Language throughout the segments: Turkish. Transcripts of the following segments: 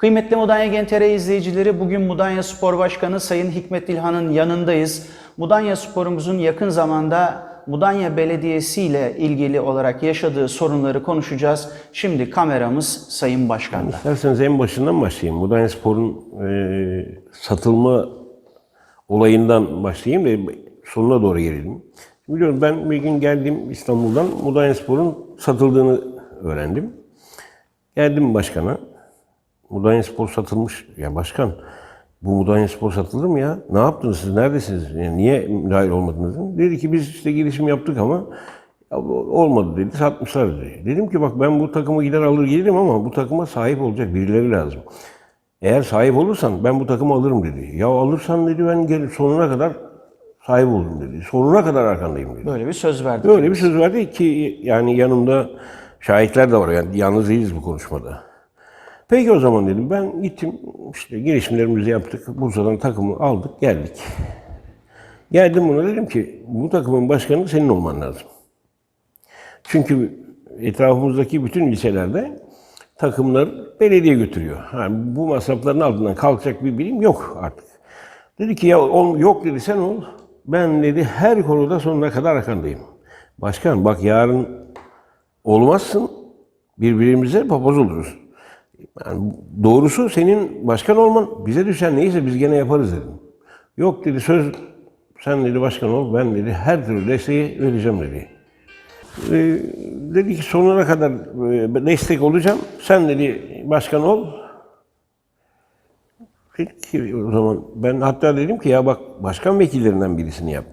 Kıymetli Mudanya Gen TR izleyicileri bugün Mudanya Spor Başkanı Sayın Hikmet İlhan'ın yanındayız. Mudanya Spor'umuzun yakın zamanda Mudanya Belediyesi ile ilgili olarak yaşadığı sorunları konuşacağız. Şimdi kameramız Sayın Başkan'da. İsterseniz en başından başlayayım. Mudanya Spor'un e, satılma olayından başlayayım da sonuna doğru gelelim. Biliyorum ben bir gün geldim İstanbul'dan Mudanya Spor'un satıldığını öğrendim. Geldim başkana. Mudanya Spor satılmış. Ya başkan bu Mudanya Spor satılır mı ya? Ne yaptınız siz? Neredesiniz? Yani niye müdahil olmadınız? Dedi ki biz işte girişim yaptık ama olmadı dedi. Satmışlar dedi. Dedim ki bak ben bu takımı gider alır gelirim ama bu takıma sahip olacak birileri lazım. Eğer sahip olursan ben bu takımı alırım dedi. Ya alırsan dedi ben gelip sonuna kadar sahip olurum dedi. Sonuna kadar arkandayım dedi. Böyle bir söz verdik. Böyle bir söz verdi ki yani yanımda şahitler de var. Yani yalnız değiliz bu konuşmada. Peki o zaman dedim ben gittim işte girişimlerimizi yaptık. Bursa'dan takımı aldık geldik. Geldim buna dedim ki bu takımın başkanı senin olman lazım. Çünkü etrafımızdaki bütün ilçelerde takımlar belediye götürüyor. Yani bu masrafların altından kalkacak bir birim yok artık. Dedi ki ya ol- yok dedi sen ol. Ben dedi her konuda sonuna kadar arkandayım. Başkan bak yarın olmazsın birbirimize papaz oluruz. Yani doğrusu senin başkan olman bize düşen neyse biz gene yaparız dedim. Yok dedi söz sen dedi başkan ol ben dedi her türlü desteği vereceğim dedi. Ee, dedi ki sonuna kadar e, destek olacağım. Sen dedi başkan ol. Peki o zaman ben hatta dedim ki ya bak başkan vekillerinden birisini yap.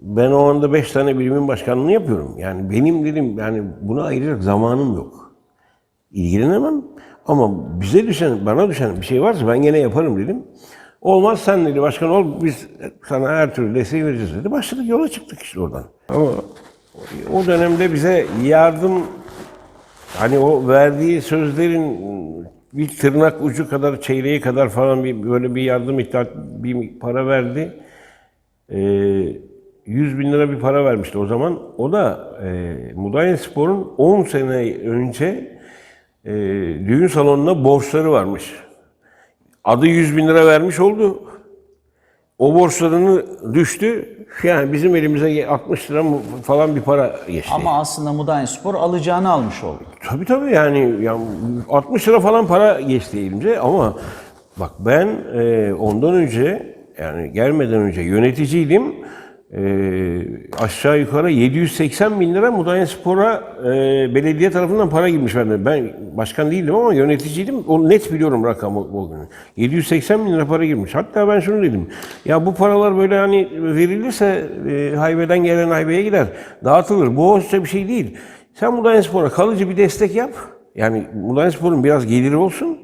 Ben o anda beş tane birimin başkanlığını yapıyorum. Yani benim dedim yani buna ayıracak zamanım yok. İlgilenemem ama bize düşen, bana düşen bir şey varsa ben gene yaparım dedim. Olmaz sen dedi başkan ol biz sana her türlü desteği vereceğiz dedi. Başladık yola çıktık işte oradan. Ama o dönemde bize yardım Hani o verdiği sözlerin bir tırnak ucu kadar, çeyreği kadar falan bir böyle bir yardım iddia bir para verdi. Ee, 100 bin lira bir para vermişti o zaman. O da e, Mudanya Spor'un 10 sene önce e, düğün salonuna borçları varmış. Adı 100 bin lira vermiş oldu. O borçlarını düştü. Yani bizim elimize 60 lira falan bir para geçti. Ama aslında Mudanya Spor alacağını almış oldu. Tabii tabii yani, yani 60 lira falan para geçti elimize ama bak ben e, ondan önce yani gelmeden önce yöneticiydim. E, aşağı yukarı 780 bin lira Mudanya Spor'a e, belediye tarafından para girmiş bende. Ben başkan değildim ama yöneticiydim. Onu net biliyorum rakamı o gün. 780 bin lira para girmiş. Hatta ben şunu dedim. Ya bu paralar böyle hani verilirse e, haybeden gelen haybeye gider. Dağıtılır. Bu hoşça bir şey değil. Sen Mudanya Spor'a kalıcı bir destek yap. Yani Mudanya Spor'un biraz geliri olsun.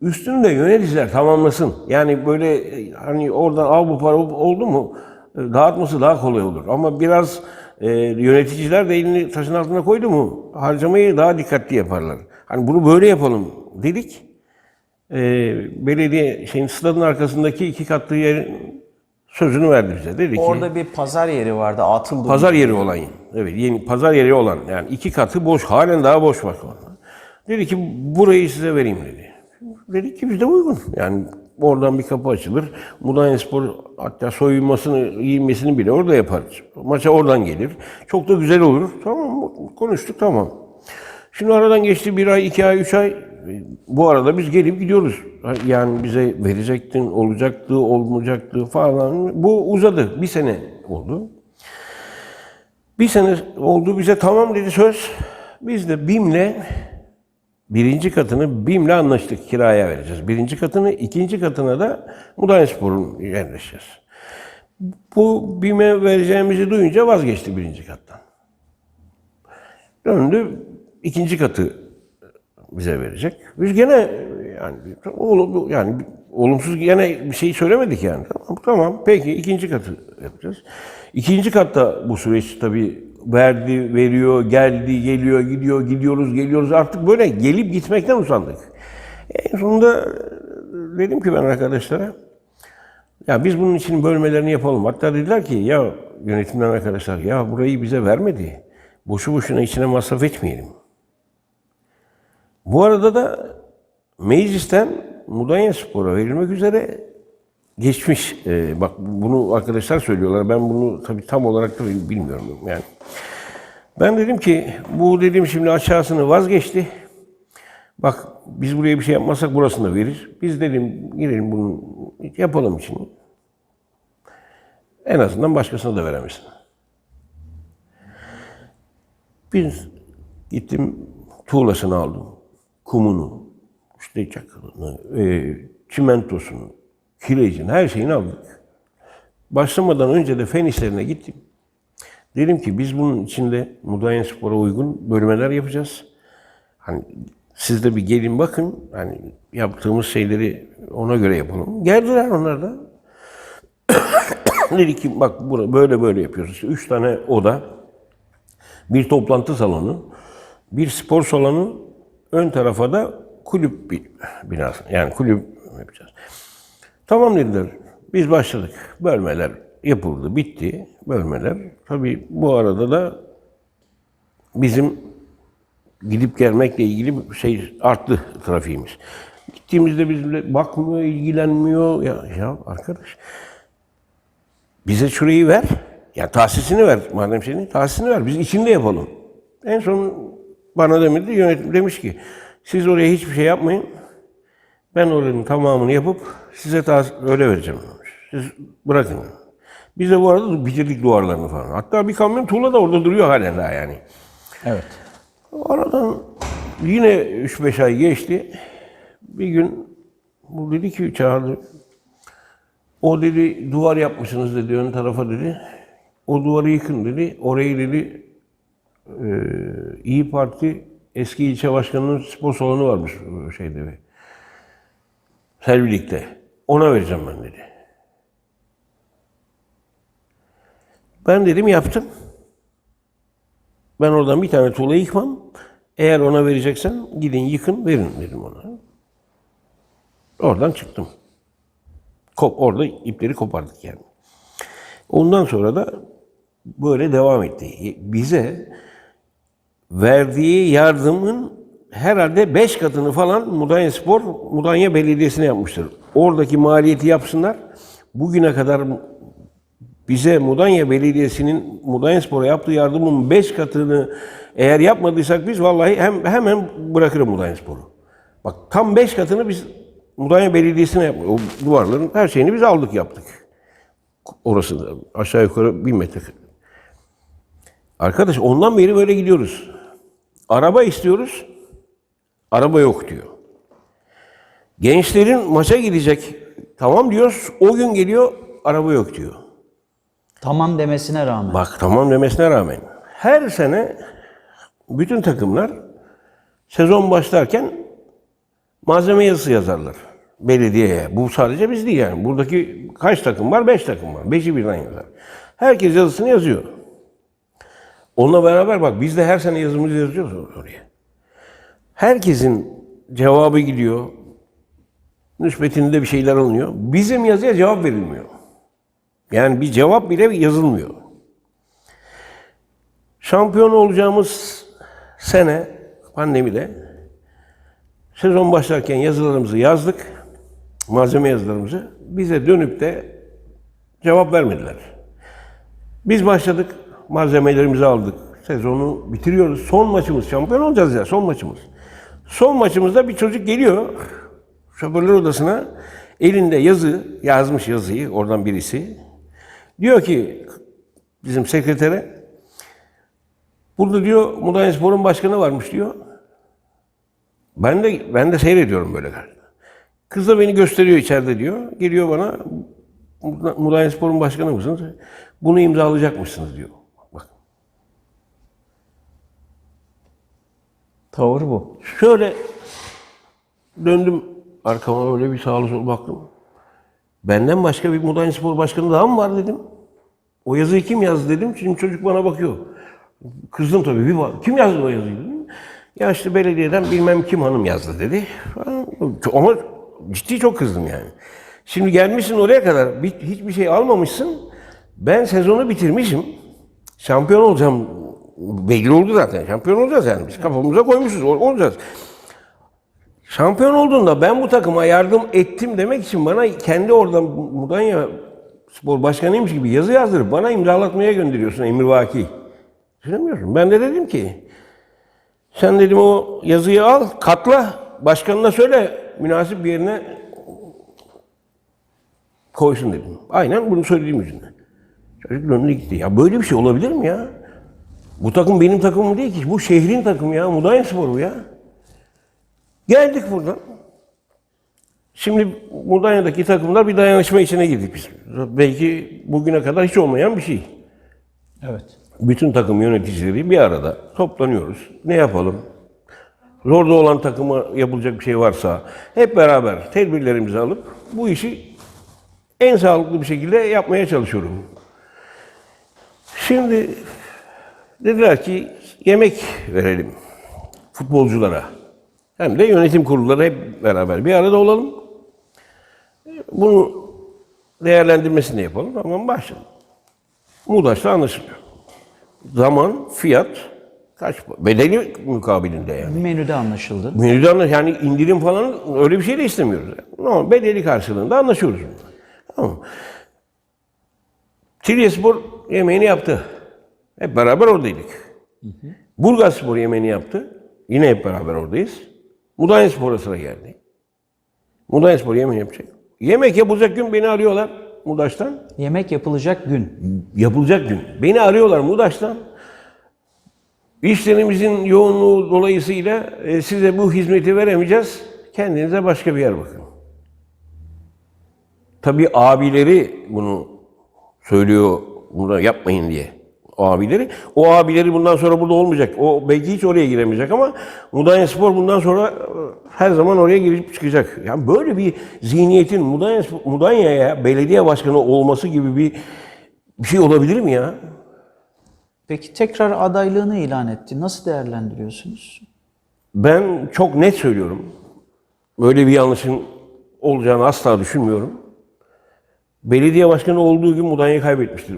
Üstünü de yöneticiler tamamlasın. Yani böyle e, hani oradan al bu para oldu mu dağıtması daha kolay olur. Ama biraz e, yöneticiler de elini taşın altına koydu mu harcamayı daha dikkatli yaparlar. Hani bunu böyle yapalım dedik. E, belediye şeyin stadın arkasındaki iki katlı yerin sözünü verdi bize. Dedi ki Orada bir pazar yeri vardı atıldı. Pazar yeri olan. Evet, yeni pazar yeri olan. Yani iki katı boş, halen daha boş bak. Dedi ki burayı size vereyim dedi. Dedik ki bizde uygun. Yani oradan bir kapı açılır. Mudanya Spor hatta soyunmasını, giyinmesini bile orada yaparız. Maça oradan gelir. Çok da güzel olur. Tamam konuştuk tamam. Şimdi aradan geçti bir ay, iki ay, üç ay. Bu arada biz gelip gidiyoruz. Yani bize verecektin, olacaktı, olmayacaktı falan. Bu uzadı. Bir sene oldu. Bir sene oldu bize tamam dedi söz. Biz de BİM'le birinci katını BİM'le anlaştık kiraya vereceğiz. Birinci katını, ikinci katına da Mudanya Spor'un yerleşeceğiz. Bu BİM'e vereceğimizi duyunca vazgeçti birinci kattan. Döndü ikinci katı bize verecek. Biz gene yani oğlum yani olumsuz gene bir şey söylemedik yani. Tamam, tamam peki ikinci katı yapacağız. İkinci katta bu süreç tabii verdi, veriyor, geldi, geliyor, gidiyor, gidiyoruz, geliyoruz. Artık böyle gelip gitmekten usandık. En sonunda dedim ki ben arkadaşlara ya biz bunun için bölmelerini yapalım. Hatta dediler ki ya yönetimden arkadaşlar ya burayı bize vermedi. Boşu boşuna içine masraf etmeyelim. Bu arada da meclisten Mudanya Spor'a verilmek üzere geçmiş. Ee, bak bunu arkadaşlar söylüyorlar. Ben bunu tabii tam olarak da bilmiyorum yani. Ben dedim ki bu dedim şimdi aşağısını vazgeçti. Bak biz buraya bir şey yapmazsak burasını da verir. Biz dedim gidelim bunu yapalım için. En azından başkasına da veremesin. Biz gittim tuğlasını aldım. Kumunu, işte çakılını, e, çimentosunu, kirecini, her şeyini aldık. Başlamadan önce de fen işlerine gittim. Dedim ki biz bunun içinde Mudanya Spor'a uygun bölmeler yapacağız. Hani siz de bir gelin bakın. Hani yaptığımız şeyleri ona göre yapalım. Geldiler onlar da. Dedi ki bak böyle böyle yapıyoruz. İşte üç tane oda, bir toplantı salonu, bir spor salonu, ön tarafa da kulüp bi- binası. Yani kulüp yapacağız. Tamam dediler. Biz başladık. Bölmeler yapıldı, bitti. Bölmeler. Tabii bu arada da bizim gidip gelmekle ilgili şey arttı trafiğimiz. Gittiğimizde bizimle bakmıyor, ilgilenmiyor. Ya, ya arkadaş bize şurayı ver. Ya tahsisini ver madem senin. Tahsisini ver. Biz içinde yapalım. En son bana demedi, yönetim demiş ki siz oraya hiçbir şey yapmayın. Ben oranın tamamını yapıp size tahsis öyle vereceğim. Siz bırakın. Biz de bu arada bitirdik duvarlarını falan. Hatta bir kamyon tuğla da orada duruyor halen daha yani. Evet. Aradan yine 3-5 ay geçti. Bir gün bu dedi ki çağırdı. O dedi duvar yapmışsınız dedi ön tarafa dedi. O duvarı yıkın dedi. Orayı dedi e, İyi Parti eski ilçe başkanının spor salonu varmış şeyde bir. Selvilik'te. Ona vereceğim ben dedi. Ben dedim yaptım. Ben oradan bir tane tuğla yıkmam. Eğer ona vereceksen gidin yıkın verin dedim ona. Oradan çıktım. Kop, orada ipleri kopardık yani. Ondan sonra da böyle devam etti. Bize verdiği yardımın herhalde beş katını falan Mudanya Spor, Mudanya Belediyesi'ne yapmıştır. Oradaki maliyeti yapsınlar. Bugüne kadar bize Mudanya Belediyesi'nin Mudanya Spor'a yaptığı yardımın beş katını eğer yapmadıysak biz vallahi hem, hemen bırakırım Mudanya Spor'u. Bak tam beş katını biz Mudanya Belediyesi'ne yaptık. O duvarların her şeyini biz aldık yaptık. Orası da aşağı yukarı bir metre. Arkadaş ondan beri böyle gidiyoruz. Araba istiyoruz. Araba yok diyor. Gençlerin maça gidecek. Tamam diyoruz. O gün geliyor. Araba yok diyor. Tamam demesine rağmen. Bak tamam demesine rağmen her sene bütün takımlar sezon başlarken malzeme yazısı yazarlar belediyeye. Bu sadece biz değil yani. Buradaki kaç takım var? Beş takım var. Beşi birden yazar. Herkes yazısını yazıyor. Onunla beraber bak biz de her sene yazımızı yazıyoruz oraya. Herkesin cevabı gidiyor. Nispetinde bir şeyler alınıyor. Bizim yazıya cevap verilmiyor. Yani bir cevap bile yazılmıyor. Şampiyon olacağımız sene pandemide sezon başlarken yazılarımızı yazdık. Malzeme yazılarımızı. Bize dönüp de cevap vermediler. Biz başladık. Malzemelerimizi aldık. Sezonu bitiriyoruz. Son maçımız. Şampiyon olacağız ya. Son maçımız. Son maçımızda bir çocuk geliyor. Şoförler odasına elinde yazı, yazmış yazıyı oradan birisi. Diyor ki bizim sekretere burada diyor Mudanya Spor'un başkanı varmış diyor. Ben de ben de seyrediyorum böyle. Kız da beni gösteriyor içeride diyor. Geliyor bana Mudanya Spor'un başkanı mısınız? Bunu imzalayacak mısınız diyor. Bak. Tavır bu. Şöyle döndüm arkama öyle bir sağa sola baktım. Benden başka bir Mudanya Spor Başkanı daha mı var dedim. O yazıyı kim yazdı dedim. Şimdi çocuk bana bakıyor. Kızdım tabii. Bir bak. Kim yazdı o yazıyı dedim. Ya işte belediyeden bilmem kim hanım yazdı dedi. Ama ciddi çok kızdım yani. Şimdi gelmişsin oraya kadar bir- hiçbir şey almamışsın. Ben sezonu bitirmişim. Şampiyon olacağım. Belli oldu zaten. Şampiyon olacağız yani. Biz kafamıza koymuşuz. ol- Olacağız. Şampiyon olduğunda ben bu takıma yardım ettim demek için bana kendi oradan Mudanya Spor Başkanıymış gibi yazı yazdırıp bana imzalatmaya gönderiyorsun Emir Vaki. Düşünemiyorum. Ben de dedim ki sen dedim o yazıyı al, katla, başkanına söyle münasip bir yerine koysun dedim. Aynen bunu söylediğim yüzünden. Çocuk önüne gitti. Ya böyle bir şey olabilir mi ya? Bu takım benim takımım değil ki. Bu şehrin takımı ya. Mudanya Spor bu ya. Geldik buradan. Şimdi Mudanya'daki takımlar bir dayanışma içine girdik biz. Belki bugüne kadar hiç olmayan bir şey. Evet. Bütün takım yöneticileri bir arada toplanıyoruz. Ne yapalım? Zorda olan takıma yapılacak bir şey varsa hep beraber tedbirlerimizi alıp bu işi en sağlıklı bir şekilde yapmaya çalışıyorum. Şimdi dediler ki yemek verelim futbolculara. Hem de yönetim kurulları hep beraber bir arada olalım. Bunu değerlendirmesini yapalım. Tamam başlayalım. Mudaş'la anlaşılıyor. Zaman, fiyat, kaç bedeli mukabilinde yani. Menüde anlaşıldı. Menüde anlaş yani indirim falan öyle bir şey de istemiyoruz. Yani. Bedeli karşılığında anlaşıyoruz. Tamam. Tiryespor yemeğini yaptı. Hep beraber oradaydık. Burgazspor yemeğini yaptı. Yine hep beraber oradayız. Mudanyaspor'a sıra geldi. Mudanyaspor yemeğini yapacak. Yemek yapılacak gün beni arıyorlar Mudaş'tan. Yemek yapılacak gün. Yapılacak gün. Beni arıyorlar Mudaş'tan. İşlerimizin yoğunluğu dolayısıyla e, size bu hizmeti veremeyeceğiz. Kendinize başka bir yer bakın. Tabii abileri bunu söylüyor, bunu yapmayın diye. O abileri. O abileri bundan sonra burada olmayacak. O belki hiç oraya giremeyecek ama Mudanya Spor bundan sonra e, her zaman oraya girip çıkacak. Yani böyle bir zihniyetin Mudanya, Mudanya'ya belediye başkanı olması gibi bir, bir şey olabilir mi ya? Peki tekrar adaylığını ilan etti. Nasıl değerlendiriyorsunuz? Ben çok net söylüyorum. Böyle bir yanlışın olacağını asla düşünmüyorum. Belediye başkanı olduğu gün Mudanya'yı kaybetmiştir.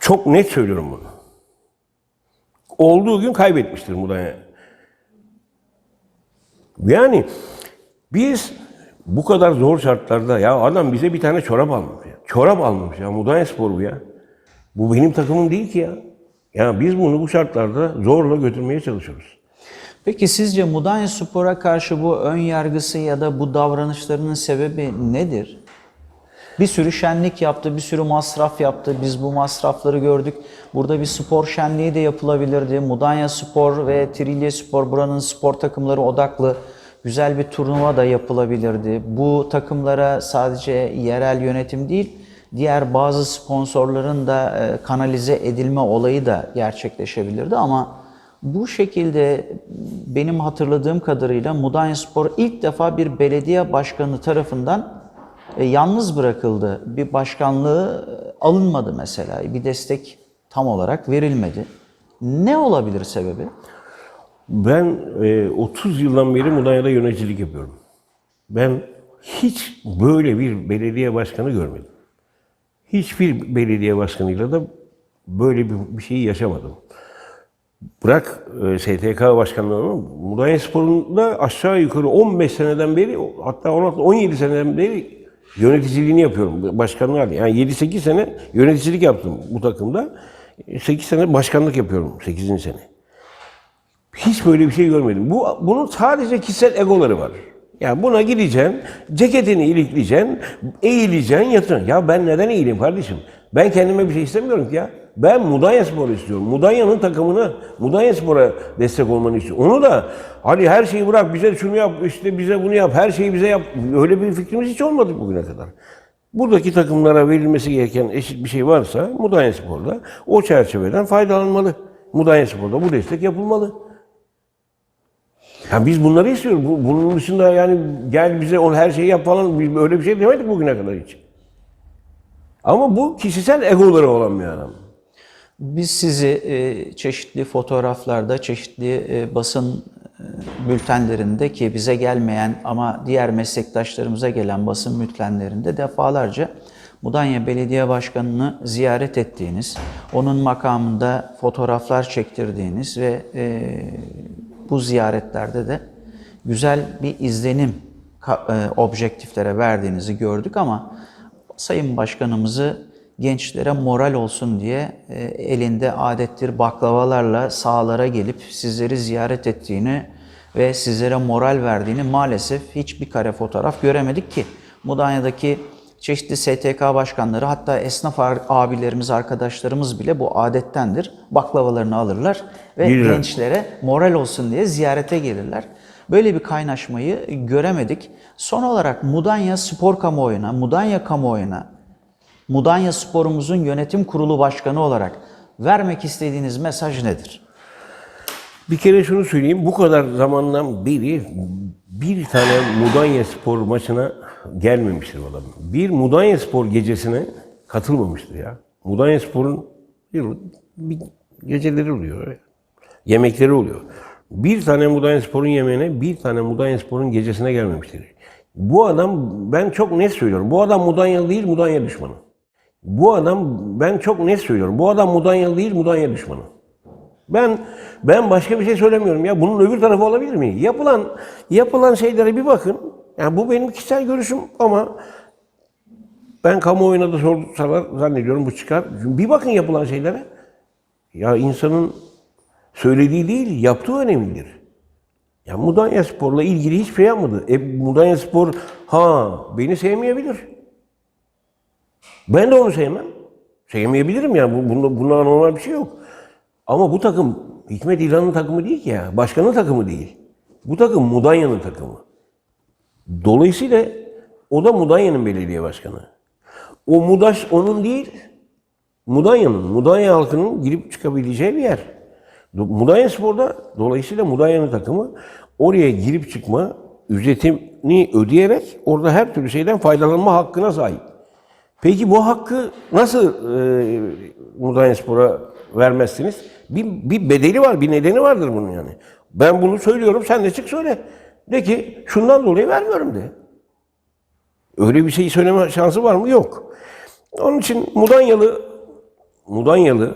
Çok net söylüyorum bunu. Olduğu gün kaybetmiştir Mudanya. Yani biz bu kadar zor şartlarda ya adam bize bir tane çorap almış ya. Çorap almış ya Mudanya Spor bu ya. Bu benim takımım değil ki ya. Ya biz bunu bu şartlarda zorla götürmeye çalışıyoruz. Peki sizce Mudanya Spor'a karşı bu ön yargısı ya da bu davranışlarının sebebi nedir? Bir sürü şenlik yaptı, bir sürü masraf yaptı. Biz bu masrafları gördük. Burada bir spor şenliği de yapılabilirdi. Mudanya Spor ve Trilye Spor buranın spor takımları odaklı güzel bir turnuva da yapılabilirdi. Bu takımlara sadece yerel yönetim değil, diğer bazı sponsorların da e, kanalize edilme olayı da gerçekleşebilirdi ama bu şekilde benim hatırladığım kadarıyla Mudanya Spor ilk defa bir belediye başkanı tarafından e, yalnız bırakıldı. Bir başkanlığı e, alınmadı mesela. Bir destek tam olarak verilmedi. Ne olabilir sebebi? Ben e, 30 yıldan beri Mudanya'da yöneticilik yapıyorum. Ben hiç böyle bir belediye başkanı görmedim. Hiçbir belediye başkanıyla da böyle bir, bir şeyi yaşamadım. Bırak e, STK başkanlığını, Mudanya Spor'un da aşağı yukarı 15 seneden beri, hatta 16-17 seneden beri yöneticiliğini yapıyorum. Başkanlığı yani 7-8 sene yöneticilik yaptım bu takımda. 8 sene başkanlık yapıyorum 8. sene. Hiç böyle bir şey görmedim. Bu bunun sadece kişisel egoları var. Ya buna gideceksin, ceketini ilikleyeceksin, eğileceksin, yatacaksın. Ya ben neden eğileyim kardeşim? Ben kendime bir şey istemiyorum ki ya. Ben Mudanya Spor'u istiyorum. Mudanya'nın takımını, Mudanya Spor'a destek olmanı istiyorum. Onu da hadi her şeyi bırak, bize şunu yap, işte bize bunu yap, her şeyi bize yap. Öyle bir fikrimiz hiç olmadı bugüne kadar. Buradaki takımlara verilmesi gereken eşit bir şey varsa Mudanya Spor'da o çerçeveden faydalanmalı. Mudanya Spor'da bu destek yapılmalı. Ya biz bunları istiyoruz. Bu- Bunun dışında yani gel bize on her şeyi yap falan biz öyle bir şey demedik bugüne kadar hiç. Ama bu kişisel egoları olan bir adam. Biz sizi e, çeşitli fotoğraflarda, çeşitli e, basın e, bültenlerinde ki bize gelmeyen ama diğer meslektaşlarımıza gelen basın bültenlerinde defalarca Mudanya Belediye Başkanı'nı ziyaret ettiğiniz, onun makamında fotoğraflar çektirdiğiniz ve e, Bu ziyaretlerde de güzel bir izlenim e, objektiflere verdiğinizi gördük ama Sayın Başkanımızı gençlere moral olsun diye e, elinde adettir baklavalarla sahalara gelip sizleri ziyaret ettiğini ve sizlere moral verdiğini maalesef hiçbir kare fotoğraf göremedik ki. Mudanya'daki çeşitli STK başkanları hatta esnaf abilerimiz, arkadaşlarımız bile bu adettendir. Baklavalarını alırlar ve Gelirler. gençlere moral olsun diye ziyarete gelirler. Böyle bir kaynaşmayı göremedik. Son olarak Mudanya Spor Kamuoyuna, Mudanya Kamuoyuna, Mudanya Sporumuzun yönetim kurulu başkanı olarak vermek istediğiniz mesaj nedir? Bir kere şunu söyleyeyim. Bu kadar zamandan beri bir tane Mudanya Spor maçına gelmemiştir adam. Bir Mudanya Spor gecesine katılmamıştır ya. Mudanya Spor'un bir, bir geceleri oluyor. Yemekleri oluyor. Bir tane Mudanya Spor'un yemeğine, bir tane Mudanya Spor'un gecesine gelmemiştir. Bu adam, ben çok net söylüyorum. Bu adam Mudanyalı değil, Mudanya düşmanı. Bu adam, ben çok net söylüyorum. Bu adam Mudanyalı değil, Mudanya düşmanı. Ben ben başka bir şey söylemiyorum ya. Bunun öbür tarafı olabilir mi? Yapılan yapılan şeylere bir bakın. Yani bu benim kişisel görüşüm ama ben kamuoyuna da sorsalar zannediyorum bu çıkar. Bir bakın yapılan şeylere. Ya insanın söylediği değil, yaptığı önemlidir. Ya Mudanya Spor'la ilgili hiçbir şey yapmadı. E, Mudanya Spor ha beni sevmeyebilir. Ben de onu sevmem. Sevmeyebilirim yani. Bu, bunda, bunda normal bir şey yok. Ama bu takım Hikmet İlhan'ın takımı değil ki ya. Başkanın takımı değil. Bu takım Mudanya'nın takımı. Dolayısıyla o da Mudanya'nın belediye başkanı. O Mudaş onun değil, Mudanya'nın, Mudanya halkının girip çıkabileceği bir yer. Mudanya Spor'da dolayısıyla Mudanya'nın takımı oraya girip çıkma ücretini ödeyerek orada her türlü şeyden faydalanma hakkına sahip. Peki bu hakkı nasıl e, Mudanya Spor'a vermezsiniz? Bir, bir bedeli var, bir nedeni vardır bunun yani. Ben bunu söylüyorum, sen de çık söyle. De ki şundan dolayı vermiyorum de. Öyle bir şey söyleme şansı var mı? Yok. Onun için Mudanyalı, Mudanyalı,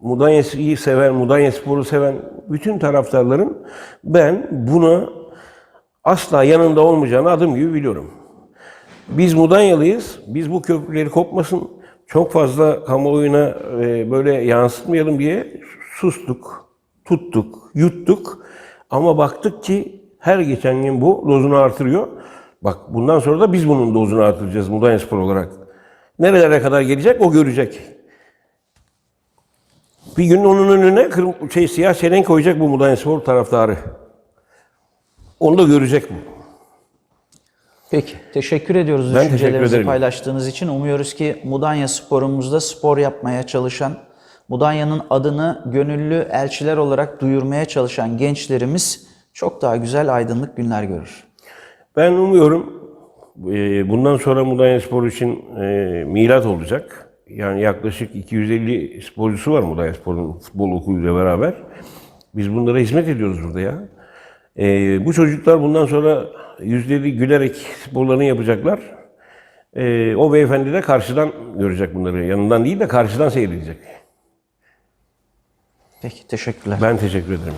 Mudanya'yı seven, Mudanya Spor'u seven bütün taraftarların ben buna asla yanında olmayacağını adım gibi biliyorum. Biz Mudanyalıyız. Biz bu köprüleri kopmasın, çok fazla kamuoyuna e, böyle yansıtmayalım diye sustuk, tuttuk, yuttuk. Ama baktık ki her geçen gün bu dozunu artırıyor. Bak bundan sonra da biz bunun dozunu artıracağız Mudanya Spor olarak. Nerelere kadar gelecek o görecek. Bir gün onun önüne şey, siyah çelenk koyacak bu Mudanya Spor taraftarı. Onu da görecek bu. Peki, teşekkür ediyoruz Ben teşekkür düşüncelerinizi ederim. paylaştığınız için. Umuyoruz ki Mudanya sporumuzda spor yapmaya çalışan, Mudanya'nın adını gönüllü elçiler olarak duyurmaya çalışan gençlerimiz çok daha güzel aydınlık günler görür. Ben umuyorum e, bundan sonra Mudanya Spor için e, milat olacak. Yani yaklaşık 250 sporcusu var Mudanya Spor'un futbol okuluyla beraber. Biz bunlara hizmet ediyoruz burada ya. E, bu çocuklar bundan sonra yüzleri gülerek sporlarını yapacaklar. E, o beyefendi de karşıdan görecek bunları. Yanından değil de karşıdan seyredecek. Peki, teşekkürler. Ben teşekkür ederim.